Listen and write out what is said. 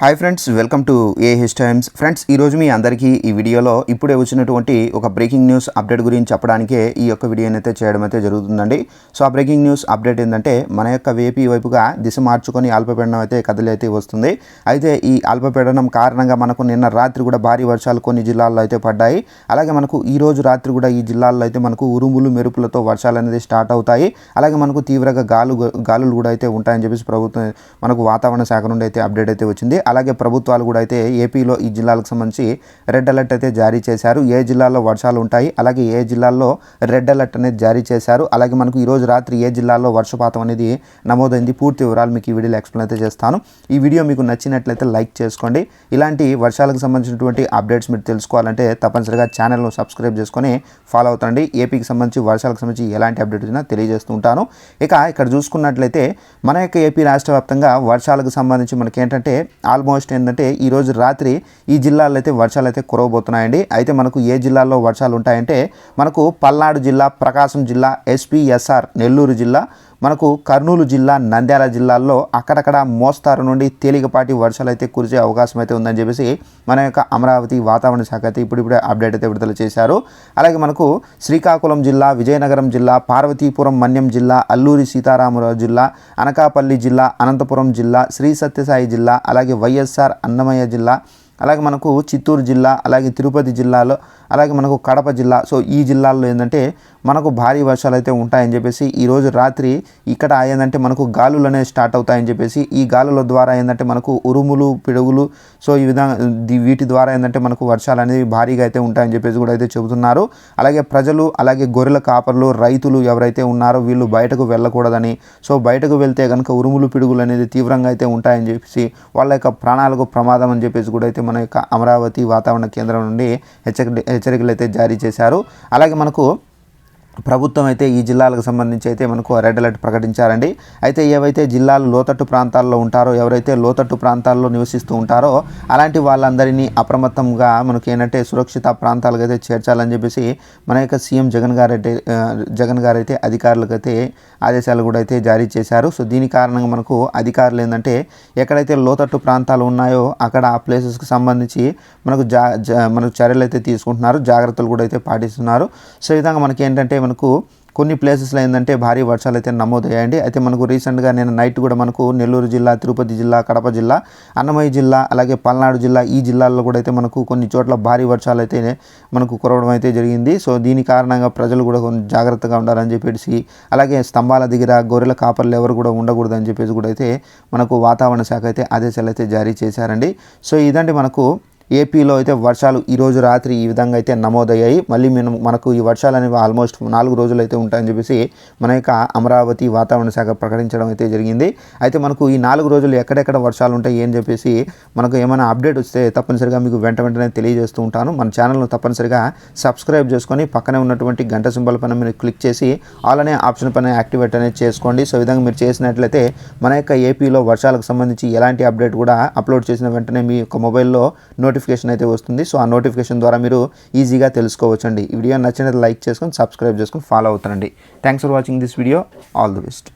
Hi friends welcome to a his times friends ఈరోజు మీ అందరికీ ఈ వీడియోలో ఇప్పుడే వచ్చినటువంటి ఒక బ్రేకింగ్ న్యూస్ అప్డేట్ గురించి చెప్పడానికే ఈ యొక్క వీడియోని అయితే చేయడం అయితే జరుగుతుందండి. సో ఆ బ్రేకింగ్ న్యూస్ అప్డేట్ ఏంటంటే మన యొక్క వేపీ వైపుగా దిశ మార్చుకొని అల్పపీడనం అయితే కదిలి వస్తుంది. అయితే ఈ అల్పపీడనం కారణంగా మనకు నిన్న రాత్రి కూడా భారీ వర్షాలు కొన్ని జిల్లాల్లో అయితే పడ్డాయి. అలాగే మనకు ఈ రోజు రాత్రి కూడా ఈ జిల్లాల్లో అయితే మనకు ఉరుములు మెరుపులతో వర్షాలు అనేది స్టార్ట్ అవుతాయి. అలాగే మనకు తీవ్రంగా గాలు గాలులు కూడా అయితే ఉంటాయని చెప్పేసి ప్రభుత్వం మనకు వాతావరణ శాఖ నుండి అయితే అప్డేట్ అయితే వచ్చింది. అలాగే ప్రభుత్వాలు కూడా అయితే ఏపీలో ఈ జిల్లాలకు సంబంధించి రెడ్ అలర్ట్ అయితే జారీ చేశారు. ఏ జిల్లాలో వర్షాలు ఉంటాయి అలాగే ఏ జిల్లాల్లో రెడ్ అలర్ట్ అనేది జారీ చేశారు అలాగే మనకు ఈరోజు రాత్రి ఏ జిల్లాల్లో వర్షపాతం అనేది నమోదైంది పూర్తి వివరాలు మీకు ఈ వీడియోలో ఎక్స్ప్లెయిన్ అయితే చేస్తాను. ఈ వీడియో మీకు నచ్చినట్లయితే లైక్ చేసుకోండి. ఇలాంటి వర్షాలకు సంబంధించినటువంటి అప్డేట్స్ మీరు తెలుసుకోవాలంటే తప్పనిసరిగా ఛానల్ను సబ్స్క్రైబ్ చేసుకొని ఫాలో అవుతండి. ఏపీకి సంబంధించి వర్షాలకు సంబంధించి ఎలాంటి అప్డేట్ వచ్చినా తెలియజేస్తూ ఉంటాను. ఇక ఇక్కడ చూసుకున్నట్లయితే మన యొక్క ఏపీ రాష్ట్ర వ్యాప్తంగా వర్షాలకు సంబంధించి మనకి ఏంటంటే ఆల్మోస్ట్ ఏంటంటే ఈరోజు రాత్రి ఈ జిల్లాలో అయితే వర్షాలు అయితే కురవబోతున్నాయండి. అయితే మనకు ఏ జిల్లాల్లో వర్షాలు ఉంటాయంటే మనకు పల్నాడు జిల్లా ప్రకాశం జిల్లా ఎస్పీఎస్ఆర్ నెల్లూరు జిల్లా మనకు కర్నూలు జిల్లా నంద్యాల జిల్లాల్లో అక్కడక్కడ మోస్తారు నుండి తేలికపాటి వర్షాలు అయితే కురిసే అవకాశం అయితే ఉందని చెప్పేసి మన యొక్క అమరావతి వాతావరణ శాఖ అయితే ఇప్పుడిప్పుడే అప్డేట్ అయితే విడుదల చేశారు. అలాగే మనకు శ్రీకాకుళం జిల్లా విజయనగరం జిల్లా పార్వతీపురం మన్యం జిల్లా అల్లూరి సీతారామరాజు జిల్లా అనకాపల్లి జిల్లా అనంతపురం జిల్లా శ్రీ సత్యసాయి జిల్లా అలాగే వైఎస్ఆర్ అన్నమయ్య జిల్లా అలాగే మనకు చిత్తూరు జిల్లా అలాగే తిరుపతి జిల్లాలో అలాగే మనకు కడప జిల్లా. సో ఈ జిల్లాల్లో ఏంటంటే మనకు భారీ వర్షాలు అయితే ఉంటాయని చెప్పేసి ఈరోజు రాత్రి ఇక్కడ ఏంటంటే మనకు గాలులు అనేవి స్టార్ట్ అవుతాయని చెప్పేసి ఈ గాలుల ద్వారా ఏంటంటే మనకు ఉరుములు పిడుగులు సో ఈ విధంగా వీటి ద్వారా ఏంటంటే మనకు వర్షాలు అనేవి భారీగా అయితే ఉంటాయని చెప్పేసి కూడా అయితే చెబుతున్నారు. అలాగే ప్రజలు అలాగే గొర్రెల కాపర్లు రైతులు ఎవరైతే ఉన్నారో వీళ్ళు బయటకు వెళ్ళకూడదని సో బయటకు వెళ్తే కనుక ఉరుములు పిడుగులు అనేది తీవ్రంగా అయితే ఉంటాయని చెప్పేసి వాళ్ళ యొక్క ప్రాణాలకు ప్రమాదం అని చెప్పేసి కూడా అయితే మన యొక్క అమరావతి వాతావరణ కేంద్రం నుండి హెచ్చరిక హెచ్చరికలు అయితే జారీ చేశారు. అలాగే మనకు ప్రభుత్వం అయితే ఈ జిల్లాలకు సంబంధించి అయితే మనకు రెడ్ అలర్ట్ ప్రకటించారండి. అయితే ఏవైతే జిల్లాలు లోతట్టు ప్రాంతాల్లో ఉంటారో ఎవరైతే లోతట్టు ప్రాంతాల్లో నివసిస్తూ ఉంటారో అలాంటి వాళ్ళందరినీ అప్రమత్తంగా మనకి ఏంటంటే సురక్షిత ప్రాంతాలకు అయితే చేర్చాలని చెప్పేసి మన యొక్క సీఎం జగన్ గారు అయితే జగన్ గారు అయితే అధికారులకు అయితే ఆదేశాలు కూడా అయితే జారీ చేశారు. సో దీని కారణంగా మనకు అధికారులు ఏంటంటే ఎక్కడైతే లోతట్టు ప్రాంతాలు ఉన్నాయో అక్కడ ఆ ప్లేసెస్కి సంబంధించి మనకు జా జా- మనకు చర్యలు అయితే తీసుకుంటున్నారు జాగ్రత్తలు కూడా అయితే పాటిస్తున్నారు. సో ఈ విధంగా మనకి ఏంటంటే మనకు కొన్ని ప్లేసెస్లో ఏంటంటే భారీ వర్షాలు అయితే నమోదయ్యాయండి. అయితే మనకు రీసెంట్గా నేను నైట్ కూడా మనకు నెల్లూరు జిల్లా తిరుపతి జిల్లా కడప జిల్లా అన్నమయ్య జిల్లా అలాగే పల్నాడు జిల్లా ఈ జిల్లాల్లో కూడా అయితే మనకు కొన్ని చోట్ల భారీ వర్షాలు అయితే మనకు కురవడం అయితే జరిగింది. సో దీని కారణంగా ప్రజలు కూడా కొంచెం జాగ్రత్తగా ఉండాలని చెప్పేసి అలాగే స్తంభాల దగ్గర గొర్రెల కాపర్లు ఎవరు కూడా ఉండకూడదని చెప్పేసి కూడా అయితే మనకు వాతావరణ శాఖ అయితే ఆదేశాలు అయితే జారీ చేశారండి. సో ఇదండి మనకు ఏపీలో అయితే వర్షాలు ఈరోజు రాత్రి ఈ విధంగా అయితే నమోదయ్యాయి. మళ్ళీ మనం మనకు ఈ వర్షాలు అనేవి ఆల్మోస్ట్ నాలుగు రోజులు అయితే ఉంటాయని చెప్పేసి మన యొక్క అమరావతి వాతావరణ శాఖ ప్రకటించడం అయితే జరిగింది. అయితే మనకు ఈ నాలుగు రోజులు ఎక్కడెక్కడ వర్షాలు ఉంటాయి అని చెప్పేసి మనకు ఏమైనా అప్డేట్ వస్తే తప్పనిసరిగా మీకు వెంట వెంటనే తెలియజేస్తూ ఉంటాను. మన ఛానల్ను తప్పనిసరిగా సబ్స్క్రైబ్ చేసుకొని పక్కనే ఉన్నటువంటి గంట సింబల్ పైన మీరు క్లిక్ చేసి ఆల్ అనే ఆప్షన్ పైన యాక్టివేట్ అనేది చేసుకోండి. సో విధంగా మీరు చేసినట్లయితే మన యొక్క ఏపీలో వర్షాలకు సంబంధించి ఎలాంటి అప్డేట్ కూడా అప్లోడ్ చేసిన వెంటనే మీ యొక్క మొబైల్లో నోటిఫికేషన్ అయితే వస్తుంది. సో ఆ నోటిఫికేషన్ ద్వారా మీరు ఈజీగా తెలుసుకోవచ్చండి. ఈ వీడియో నచ్చినది లైక్ చేసుకొని సబ్స్క్రైబ్ చేసుకొని ఫాలో అవుతారండి. Thanks for watching this video all the best